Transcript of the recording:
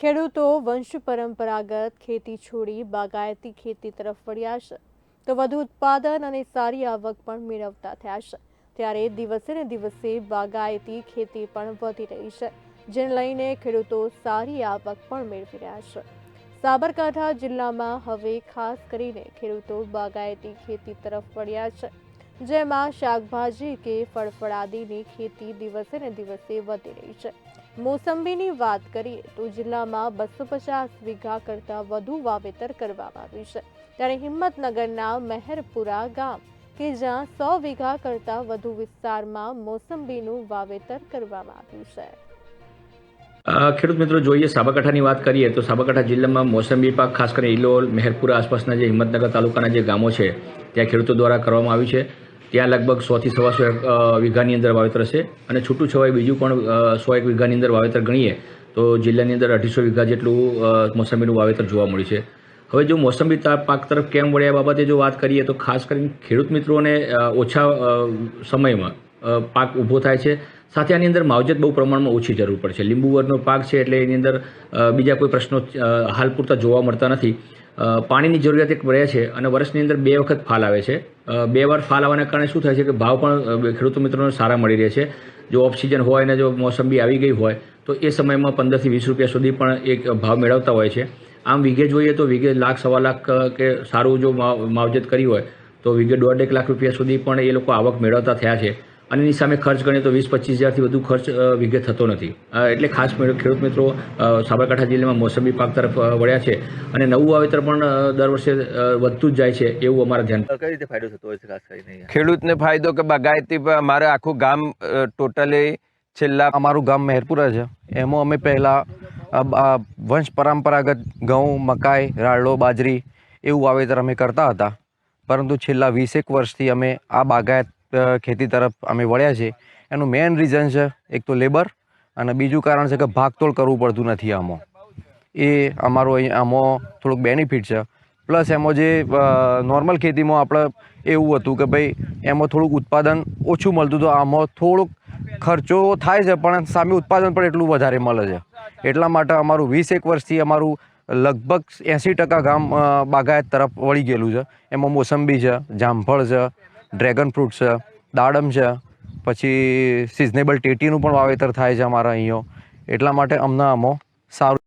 ખેડૂતો વંશ પરંપરાગત ખેતી છોડી બાગાયતી ખેતી તરફ વળ્યા છે. તો વધુ ઉત્પાદન અને સારી આવક પણ મેળવતા થયા છે. ત્યારે દિવસે ને દિવસે બાગાયતી ખેતી પણ વધી રહી છે, જેને લઈને ખેડૂતો સારી આવક પણ મેળવી રહ્યા છે. સાબરકાંઠા જિલ્લામાં હવે ખાસ કરીને ખેડૂતો બાગાયતી ખેતી તરફ વળ્યા છે. જેમાં શાકભાજી કે ફળફળાદીની ખેતી દિવસે ને દિવસે વધી રહી છે. મોસંબીની વાત કરીએ તો જિલ્લામાં બસો પચાસ વીઘા કરતાં વધુ વાવેતર કરવામાં આવ્યું છે. ત્યારે હિંમતનગરના મહેરપુરા ગામ કે જ્યાં સો વીઘા કરતાં વધુ વિસ્તારમાં મોસંબીનું વાવેતર કરવામાં આવ્યું છે. ખેડૂત મિત્રો, જોઈએ સાબરકાંઠાની વાત કરીએ તો સાબરકાંઠા જિલ્લામાં મોસંબી પાક, ખાસ કરીને ઇલોલ મહેરપુરા આસપાસના જે હિંમતનગર તાલુકાના જે ગામો છે, ત્યાં ખેડૂતો દ્વારા કરવામાં આવ્યું છે. ત્યાં લગભગ સોથી સવા સો એક, વીઘાની અંદર વાવેતર હશે. અને છૂટું છવાય બીજું પણ સો એક વીઘાની અંદર વાવેતર ગણીએ તો જિલ્લાની અંદર અઢીસો વીઘા જેટલું મોસંબીનું વાવેતર જોવા મળ્યું છે. હવે જો મોસંબી પાક તરફ કેમ વળ્યા બાબતે જો વાત કરીએ તો ખાસ કરીને ખેડૂત મિત્રોને ઓછા સમયમાં પાક ઊભો થાય છે. સાથે આની અંદર માવજત બહુ પ્રમાણમાં ઓછી જરૂર પડશે છે. લીંબુ વરનો પાક છે એટલે એની અંદર બીજા કોઈ પ્રશ્નો હાલ પૂરતા જોવા મળતા નથી. પાણીની જરૂરિયાત એક રહે છે અને વર્ષની અંદર બે વખત ફાલ આવે છે. બે વાર ફાલ આવવાના કારણે શું થાય છે કે ભાવ પણ ખેડૂત મિત્રોને સારા મળી રહે છે. જો ઓફ હોય અને જો મોસંબી આવી ગઈ હોય, તો એ સમયમાં પંદરથી વીસ રૂપિયા સુધી પણ એક ભાવ મેળવતા હોય છે. આમ વીઘે જોઈએ તો વીઘે લાખ, સવા લાખ કે સારું જો માવ- માવજત કરી હોય, તો વીઘે દોઢ એક લાખ રૂપિયા સુધી પણ એ લોકો આવક મેળવતા થયા છે. અને એની સામે ખર્ચ ગણીએ તો વીસ પચીસ હજારથી વધુ ખર્ચ વિગત થતો નથી. એટલે ખાસ ખેડૂત મિત્રો સાબરકાંઠા જિલ્લામાં મોસંબી પાક તરફ વળ્યા છે અને નવું વાવેતર પણ દર વર્ષે વધતું જ જાય છે એવું અમારા ધ્યાન કઈ રીતે ફાયદો થતો હોય છે ખાસ કરીને? ખેડૂતને ફાયદો કે બાગાયતી અમારે આખું ગામ ટોટલી છેલ્લા અમારું ગામ મહેરપુરા છે. એમાં અમે પહેલાં વંશ પરંપરાગત ઘઉં મકાઈ રાળો બાજરી એવું વાવેતર અમે કરતા હતા. પરંતુ છેલ્લા વીસેક વર્ષથી અમે આ બાગાયત ખેતી તરફ અમે વળ્યા છે એનું મેઇન રીઝન છે, એક તો લેબર અને બીજું કારણ છે કે ભાગતોડ કરવું પડતું નથી આમાં. એ અમારો આમાં થોડુંક બેનિફિટ છે. પ્લસ એમાં જે નોર્મલ ખેતીમાં આપણે એવું હતું કે ભાઈ, એમાં થોડુંક ઉત્પાદન ઓછું મળતું હતું આમાં થોડુંક ખર્ચો થાય છે, પણ સામે ઉત્પાદન પણ એટલું વધારે મળે છે. એટલા માટે અમારું વીસ એક વર્ષથી અમારું લગભગ એંસી ટકા ગામ બાગાયત તરફ વળી ગયેલું છે. એમાં મોસંબી છે, જામફળ છે ડ્રેગન ફ્રૂટ છે, દાડમ છે, પછી સિઝનેબલ ટેટીનું પણ વાવેતર થાય છે અમારા અહીંયા. એટલા માટે અમને આમાં સારું